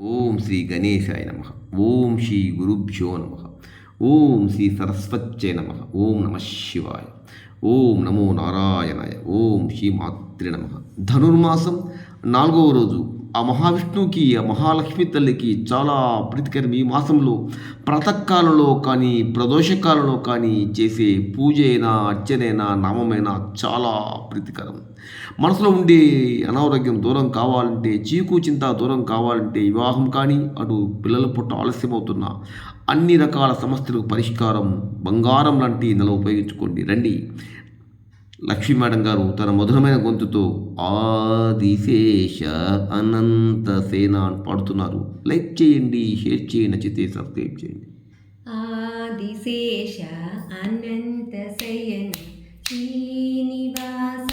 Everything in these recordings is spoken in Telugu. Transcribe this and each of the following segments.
ఓం శ్రీ గణేశాయ నమ. ఓం శ్రీ గురుభ్యో నమ. ఓం శ్రీ సరస్వత్యై నమ. ఓం నమ శివాయ. ఓం నమో నారాయణాయ. ఓం శ్రీ మాతృ నమ. ధనుర్మాసం నాలుగవ రోజు. ఆ మహావిష్ణువుకి ఆ మహాలక్ష్మి తల్లికి చాలా ప్రీతికరం. ఈ మాసంలో ప్రతకాలలో కానీ ప్రదోషకాలలో కానీ చేసే పూజ అయినా అర్చనైనా నామమైనా చాలా ప్రీతికరం. మనసులో ఉండే అనారోగ్యం దూరం కావాలంటే చీకు చింత దూరం కావాలంటే వివాహం కానీ అటు పిల్లల పుట్ట ఆలస్యమవుతున్న అన్ని రకాల సమస్యలకు పరిష్కారం బంగారం లాంటి నెల ఉపయోగించుకోండి. రండి. లక్ష్మీమేడం గారు తన మధురమైన గొంతుతో ఆదిశేష అనంత సేన అని పాడుతున్నారు. లైక్ చేయండి షేర్ చేయండి నచ్చితే సబ్స్క్రైబ్ చేయండి. ఆదిశేష అనంత శయన శ్రీనివాస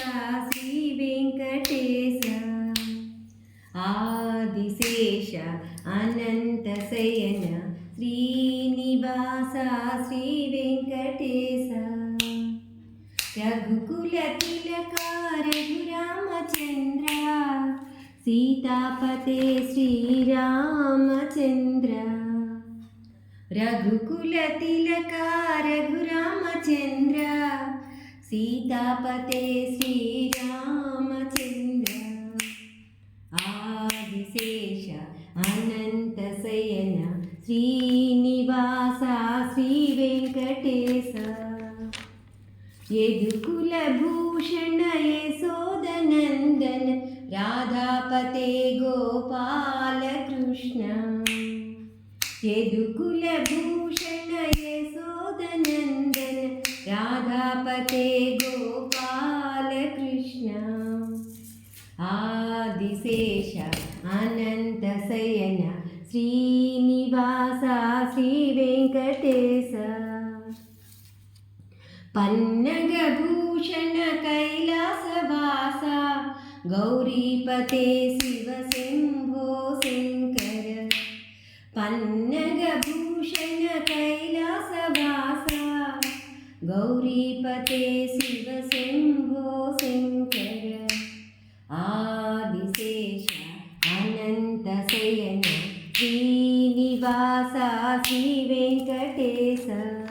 శ్రీ వెంకటేశ. ఆదిశేష అనంత శయన శ్రీనివాస శ్రీ వెంకటేశ. రఘుకుల తిలక రఘురామచంద్ర సీతాపతే శ్రీరామచంద్ర. రఘుకుల తిలక రఘురామచంద్ర సీతాపతే శ్రీరామచంద్ర. ఆదిశేష అనంత శయన శ్రీనివాస యదుకుల భూషణ యశోదనందన రాధాపతే గోపాల కృష్ణ యదుకుల భూషణ యశోదనందన రాధాపతే గోపాల కృష్ణ ఆదిశేష అనంత శయన శ్రీనివాస శ్రీ వెంకటేశ పన్నగభూషణ కైలాసవాస గౌరీపతే శివ శంభో శంకర పన్నగభూషణ కైలాసవాస గౌరీపతే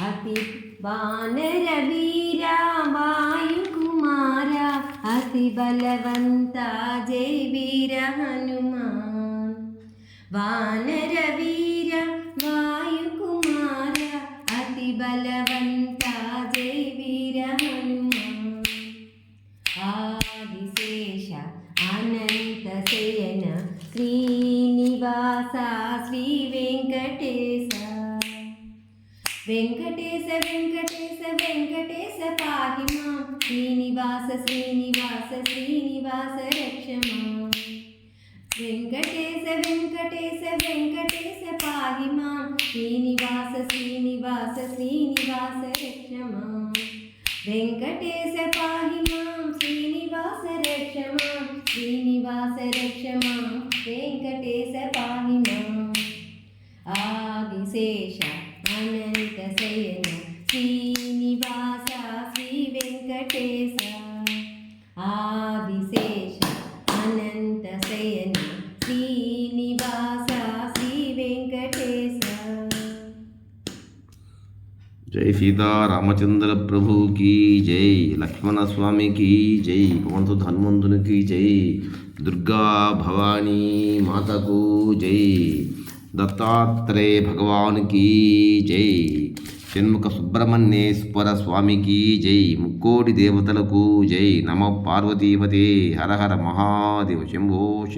അതി വാനരവീര വായുകുമാര അതിബലവന്ത ജയ വീര ഹനുമാൻ വാനരവീര വായുകുമാര അതിബലവന്ത ജയ വീര ഹനുമാൻ ആദിശേഷ അനന്തശയന ശ്രീനിവാസ ശ്രീ വെങ്കടേശ. వెంకటేశ వెంకటేశ వెంకటేశ పాహి మాం శ్రీనివాస శ్రీనివాస శ్రీనివాస రక్షమా. వెంకటేశ వెంకటేశ వెంకటేశ పాహి మాం శ్రీనివాస శ్రీనివాస శ్రీనివాస రక్షమా. వెంకటేశ పాహి మాం శ్రీనివాస రక్షమా. శ్రీనివాస రక్షమా వెంకటేశ పాహి మాం ఆదిశేష జై సీతారామచంద్ర ప్రభుకి జై లక్ష్మణస్వామికి జై పవనసుధ హనుమంతునికి జై దుర్గా భవానీ మాతకు జై దత్తాత్రేయ భగవానికి జై షణ్ముఖ సుబ్రహ్మణ్యేశ్వర స్వామికి జై ముక్కోటి దేవతలకు జై నమ పార్వతీపతే హర హర మహాదేవ శంభో